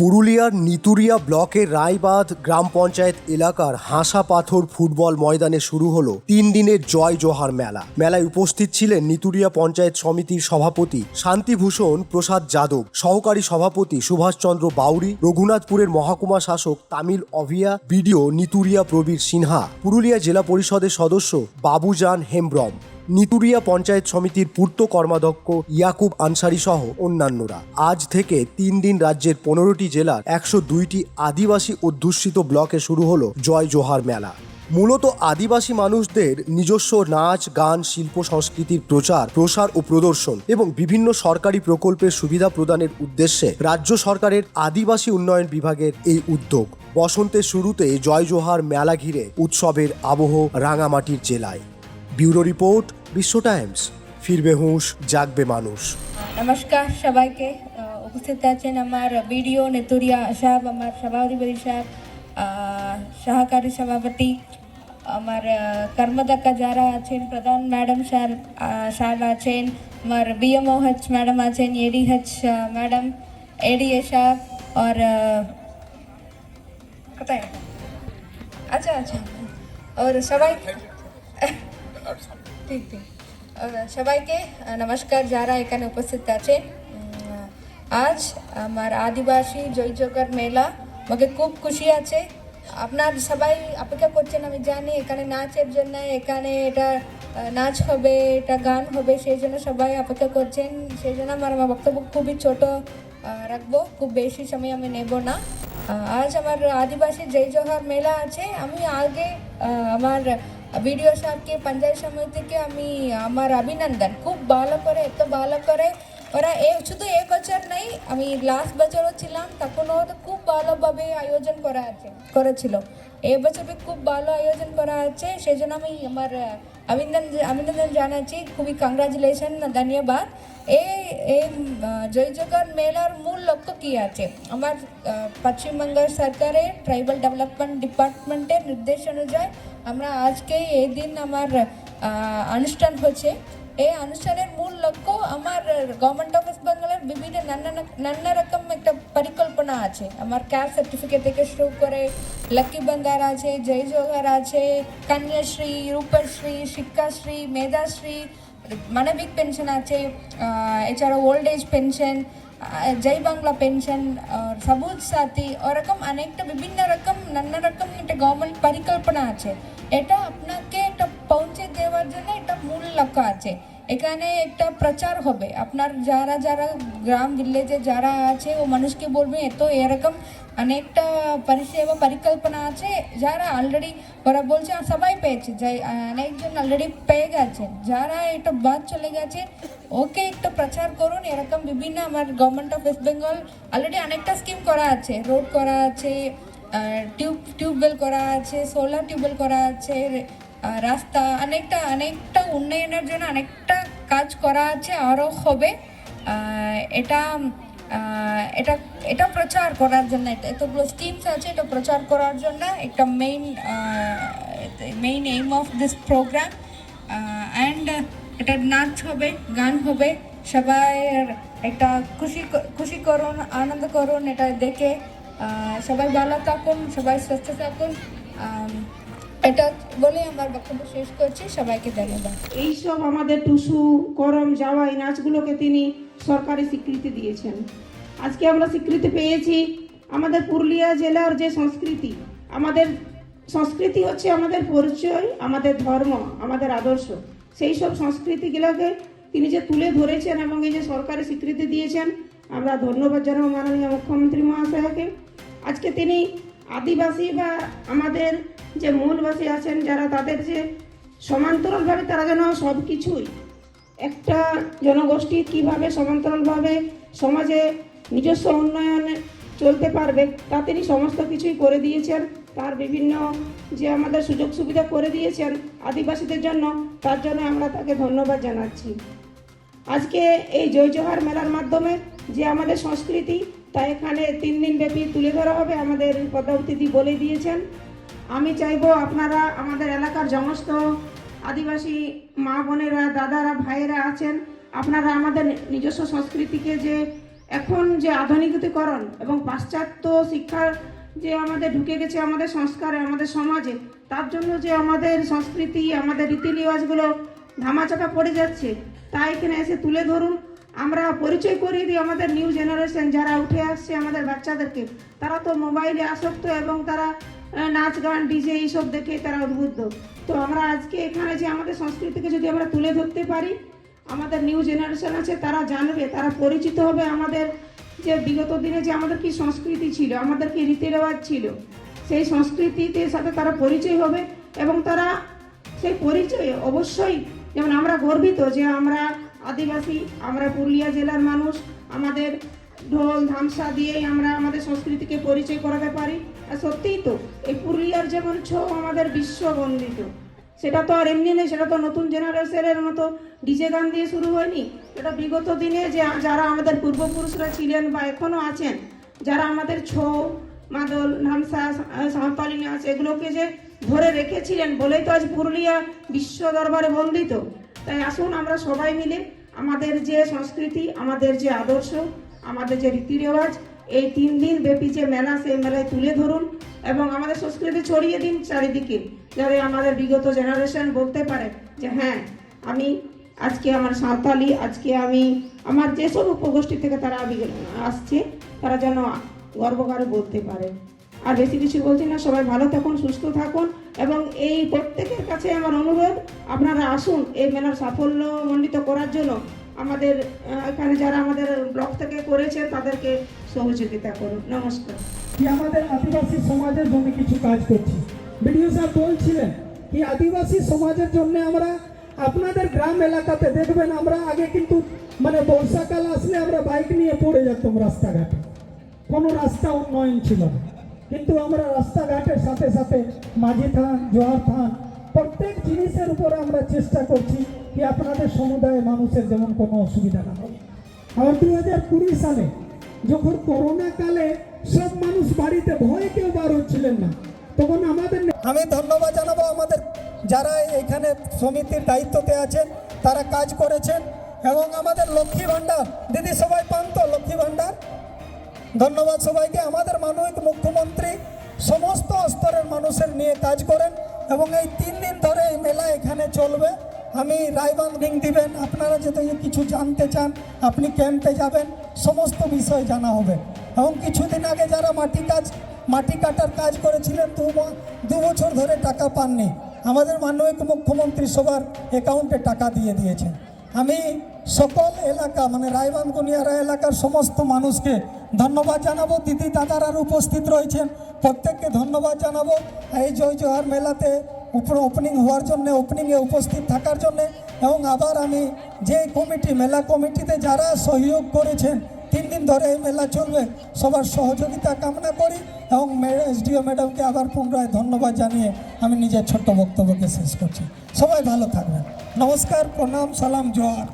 পুরুলিয়ার নিতুরিয়া ব্লকের রায়বাঁধ গ্রাম পঞ্চায়েত এলাকার হাসা পাথর ফুটবল ময়দানে শুরু হলো তিন দিনের জয় জোহার মেলা। মেলায় উপস্থিত ছিলেন নিতুরিয়া পঞ্চায়েত সমিতির সভাপতি শান্তিভূষণ প্রসাদ যাদব, সহকারী সভাপতি সুভাষচন্দ্র বাউরি, রঘুনাথপুরের মহকুমা শাসক তামিল অভিয়া, বিডিও নিতুরিয়া প্রবীর সিনহা, পুরুলিয়া জেলা পরিষদের সদস্য বাবুজান হেমব্রম। নিতুরিয়া পঞ্চায়েত সমিতির পূর্ত কর্মাধ্যক্ষ ইয়াকুব আনসারি সহ অন্যান্যরা। আজ থেকে তিন দিন রাজ্যের পনেরোটি জেলার একশো দুইটি আদিবাসী অধ্যুষিত ব্লকে শুরু হলো জয় জোহার মেলা। মূলত আদিবাসী মানুষদের নিজস্ব নাচ, গান, শিল্প, সংস্কৃতির প্রচার, প্রসার ও প্রদর্শন এবং বিভিন্ন সরকারি প্রকল্পের সুবিধা প্রদানের উদ্দেশ্যে রাজ্য সরকারের আদিবাসী উন্নয়ন বিভাগের এই উদ্যোগ। বসন্তের শুরুতে জয় জোহার মেলা ঘিরে উৎসবের আবহ রাঙামাটির জেলায়। Bureau report Bishwa Times. ফিরবে হুঁশ জাগবে মানুষ। নমস্কার সবাইকে। আহ, উপস্থিত আছেন আমার বিডিও নেতুরিয়া সাহেব আমার সভাধিপতি সাহেব আহ, সহকারী সভাপতি আমার আহ, কর্মদক্ষ যারা আছেন প্রধান ম্যাডাম স্যার আহ, সাহেব আছেন আমার বিএমওএচ ম্যাডাম আছেন এডিএচ ম্যাডাম এডিএ সাহেব আর আহ, কোথায়? আচ্ছা আচ্ছা। আর সবাই সবাইকে নমস্কার, যারা এখানে উপস্থিত আছেন। আজ আমার আদিবাসী জয়জগর মেলা আমাকে খুব খুশি আছে। আপনার সবাই অপেক্ষা করছেন, আমি জানি এখানে নাচের জন্য, এখানে এটা নাচ হবে, এটা গান হবে, সেই জন্য সবাই অপেক্ষা করছেন। সেই জন্য আমার আমার বক্তব্য খুবই ছোট রাখব, খুব বেশি সময় আমি নেব না। আজ আমার আদিবাসী জয় জওহর মেলা আছে। আমি আগে আমার ভিডিও সাহেবকে পঞ্চায়েত সমিতিকে আমি আমার অভিনন্দন। খুব ভালো করে, এত ভালো করে, ওরা এ, শুধু এ বছর নেই, আমি লাস্ট বছরও ছিলাম, তখনও খুব ভালোভাবে আয়োজন করা আছে, করেছিল। এ বছর খুব ভালো আয়োজন করা আছে সেই জন্য আমি আমার অভিনন্দন অভিনন্দন জানাচ্ছি, খুবই কংগ্রাচুলেশন ধন্যবাদ। এই জয় জগন মেলার মূল লক্ষ্য কী আছে? আমার পশ্চিমবঙ্গ সরকারের ট্রাইবাল ডেভেলপমেন্ট ডিপার্টমেন্টের নির্দেশ অনুযায়ী আমরা আজকে এই দিন আমার অনুষ্ঠান হচ্ছে। এই অনুষ্ঠানের মূল লক্ষ্য আমার গভর্নমেন্ট অফ ওয়েস্ট বেঙ্গলের বিভিন্ন নানা নানা রকম একটা পরিকল্পনা আছে। আমার ক্যাস্ট সার্টিফিকেট থেকে শুরু করে লক্ষ্মী ভান্ডার আছে জয় জোহার আছে কন্যাশ্রী রূপশ্রী শিক্ষাশ্রী মেধাশ্রী মানবিক পেনশন আছে এছাড়া old age pension Joy Bangla pension Sabuj Sathi, ওরকম অনেকটা বিভিন্ন রকম, নানা রকম একটা গভর্নমেন্ট পরিকল্পনা আছে। এটা আপনাকে একটা পৌঁছে দেওয়ার জন্য এটা মূল লক্ষ্য আছে। এখানে একটা প্রচার হবে। আপনার যারা যারা গ্রাম ভিলেজে যারা আছে ও মানুষকে বলবে এত এরকম অনেকটা পরিষেবা পরিকল্পনা আছে। যারা অলরেডি ওরা বলছে "আহ, সবাই পেয়েছে। যাই অনেকজন অলরেডি পেয়ে গেছে। যারা এটা বাদ চলে গেছে ওকে একটু প্রচার করুন। এরকম বিভিন্ন আমার government of West Bengal already অনেকটা স্কিম করা আছে। রোড করা আছে টিউব টিউবওয়েল করা আছে সোলার টিউবওয়েল করা আছে রাস্তা অনেকটা অনেকটা উন্নয়নের জন্য অনেকটা কাজ করা আছে, আরও হবে। এটা এটা এটা প্রচার করার জন্য এতগুলো স্কিমস আছে, এটা প্রচার করার জন্য একটা main main aim of this program and এটা নাচ হবে, গান হবে, সবাই একটা খুশি খুশি করুন, আনন্দ করুন, এটা দেখে সবাই ভালো থাকুন, সবাই সুস্থ থাকুন। এটা বলে আমার বক্তব্য শেষ করছি, সবাইকে ধন্যবাদ। এইসব আমাদের টুসু, করম যাওয়া এই নাচগুলোকে তিনি সরকারি স্বীকৃতি দিয়েছেন। আজকে আমরা স্বীকৃতি পেয়েছি আমাদের পুরুলিয়া জেলার যে সংস্কৃতি, আমাদের সংস্কৃতি হচ্ছে আমাদের পরিচয়, আমাদের ধর্ম, আমাদের আদর্শ। সেই সব সংস্কৃতিগুলোকে তিনি যে তুলে ধরেছেন এবং এই যে সরকারি স্বীকৃতি দিয়েছেন, আমরা ধন্যবাদ জানাব মাননীয় মুখ্যমন্ত্রী মহাশয়কে। আজকে তিনি আদিবাসী বা আমাদের যে মূলবাসী আছেন যারা তাদের যে সমান্তরালভাবে তারা যেন সব কিছুই একটা জনগোষ্ঠী কীভাবে সমান্তরালভাবে সমাজে নিজস্ব উন্নয়নে চলতে পারবে, তা তিনি সমস্ত কিছুই করে দিয়েছেন। তার বিভিন্ন যে আমাদের সুযোগ সুবিধা করে দিয়েছেন আদিবাসীদের জন্য, তার জন্য আমরা তাকে ধন্যবাদ জানাচ্ছি। আজকে এই জয় জোহার মেলার মাধ্যমে যে আমাদের সংস্কৃতি, তা এখানে তিন দিন ব্যাপী তুলে ধরা হবে, আমাদের পদাবতীদি বলে দিয়েছেন। আমি চাইব আপনারা আমাদের এলাকার সমস্ত আদিবাসী মা বোনেরা, দাদারা, ভাইয়েরা আছেন। আপনারা আমাদের নিজস্ব সংস্কৃতিকে যে এখন যে আধুনিকীকরণ এবং পাশ্চাত্য শিক্ষার যে আমাদের ঢুকে গেছে আমাদের সংস্কারে, আমাদের সমাজে, তার জন্য যে আমাদের সংস্কৃতি, আমাদের রীতি রেওয়াজগুলো ধামাচাপা পড়ে যাচ্ছে, তা এখানে এসে তুলে ধরুন। আমরা পরিচয় করিয়ে দিই আমাদের নিউ জেনারেশন, যারা উঠে আসছে আমাদের বাচ্চাদেরকে। তারা তো মোবাইলে আসক্ত এবং তারা নাচ গান, ডিজে এইসব দেখে তারা উদ্বুদ্ধ। তো আমরা আজকে এখানে যে আমাদের সংস্কৃতিকে যদি আমরা তুলে ধরতে পারি, আমাদের নিউ জেনারেশন আছে, তারা জানবে, তারা পরিচিত হবে আমাদের যে বিগত দিনে যে আমাদের কি সংস্কৃতি ছিল, আমাদের কি রীতি রেওয়াজ ছিল, সেই সংস্কৃতিতে সাথে তারা পরিচয় হবে এবং তারা সেই পরিচয়ে অবশ্যই যেমন আমরা গর্বিত যে আমরা আদিবাসী, আমরা পুরুলিয়া জেলার মানুষ, আমাদের ঢোল, ধামসা দিয়েই আমরা আমাদের সংস্কৃতিকে পরিচয় করাতে পারি। আর সত্যিই তো, এই পুরুলিয়ার যেমন ছৌ আমাদের বিশ্ববন্দিত সেটা তো আর এমনি নেই, সেটা তো নতুন জেনারেশনের মতো ডিজে গান দিয়ে শুরু হয়নি। এটা বিগত দিনে যে যারা আমাদের পূর্বপুরুষরা ছিলেন বা এখনও আছেন, যারা আমাদের ছৌ মাদল, ধামসা সাঁওতালি নাচ, এগুলোকে যে ধরে রেখেছিলেন বলেই তো আজ পুরুলিয়া বিশ্ব দরবারে বন্দিত। তাই আসুন আমরা সবাই মিলে আমাদের যে সংস্কৃতি, আমাদের যে আদর্শ আমাদের যে রীতি রেওয়াজ, এই তিন দিন ব্যাপী যে মেলা, সেই মেলায় তুলে ধরুন এবং আমাদের সংস্কৃতি ছড়িয়ে দিন চারিদিকে, যাতে আমাদের বিগত জেনারেশন বলতে পারে যে হ্যাঁ আমি আজকে আমার সাঁওতালি, আজকে আমি আমার যেসব উপগোষ্ঠী থেকে তারা আসছে, তারা যেন গর্ব করে বলতে পারে। আর বেশি কিছু বলছি না, সবাই ভালো থাকুন, সুস্থ থাকুন এবং এই প্রত্যেকের কাছে আমার অনুরোধ, আপনারা আসুন এই মেলার সাফল্য মণ্ডিত করার জন্য। আমাদের এখানে যারা আমাদের ব্লক থেকে করেছে, তাদেরকে সহযোগিতা করুন। নমস্কার। আমাদের আদিবাসী সমাজের জন্য কিছু কাজ করছি? বিডিও সাহেব বলছিলেন কি আদিবাসী সমাজের জন্য আমরা আপনাদের গ্রাম এলাকাতে দেখবেন আমরা আগে কিন্তু মানে বর্ষাকাল আসলে আমরা বাইক নিয়ে পড়ে যেতাম রাস্তাঘাটে। কোনো রাস্তা উন্নয়ন ছিল না। কিন্তু আমরা রাস্তাঘাটের সাথে সাথে মাঝি থান, জোয়ার থান, প্রত্যেক জিনিসের উপরে আমরা চেষ্টা করছি কি আপনাদের সমুদায়ের মানুষের যেমন কোনো অসুবিধা না হয়? আবার দু হাজার কুড়ি সালে যখন করোনা কালে সব মানুষ বাড়িতে ভয়ে কেউ বার হচ্ছিলেন না, তখন আমাদের আমি ধন্যবাদ জানাব আমাদের যারা এখানে সমিতির দায়িত্বতে আছেন, তারা কাজ করেছেন এবং আমাদের লক্ষ্মী ভাণ্ডার, দিদি সবাই পান তো লক্ষ্মী ভাণ্ডার? ধন্যবাদ সবাইকে, আমাদের মানবিক মুখ্যমন্ত্রী সমস্ত স্তরের মানুষের নিয়ে কাজ করেন এবং এই তিন দিন ধরে এই মেলা এখানে চলবে। আমি রায়বান্ধ রিং দিবেন, আপনারা যদি কিছু জানতে চান, আপনি ক্যাম্পে যাবেন, সমস্ত বিষয় জানা হবে। এবং কিছুদিন আগে যারা মাটি কাজ, মাটি কাটার কাজ করেছিলেন, দু বছর ধরে টাকা পাননি। আমাদের মানবিক মুখ্যমন্ত্রী সবার অ্যাকাউন্টে টাকা দিয়ে দিয়েছেন। আমি সকল এলাকা মানে রায়বান গুনিয়ারা এলাকার সমস্ত মানুষকে ধন্যবাদ জানাব। দিদি দাদারা উপস্থিত রয়েছেন, প্রত্যেককে ধন্যবাদ জানাব। এই জয় জোহার মেলাতে উপর ওপেনিং হওয়ার জন্য ওপেনিংয়ে উপস্থিত থাকার জন্য এবং আবার আমি যে কমিটি, মেলা কমিটিতে যারা সহযোগ করেছেন, তিন দিন ধরে এই মেলা চলবে, সবার সহযোগিতা কামনা করি এবং এসডিও ম্যাডামকে আবার পুনরায় ধন্যবাদ জানিয়ে আমি নিজের ছোট্ট বক্তব্যকে শেষ করছি। সবাই ভালো থাকবেন। নমস্কার, প্রণাম, সালাম, জোয়ার।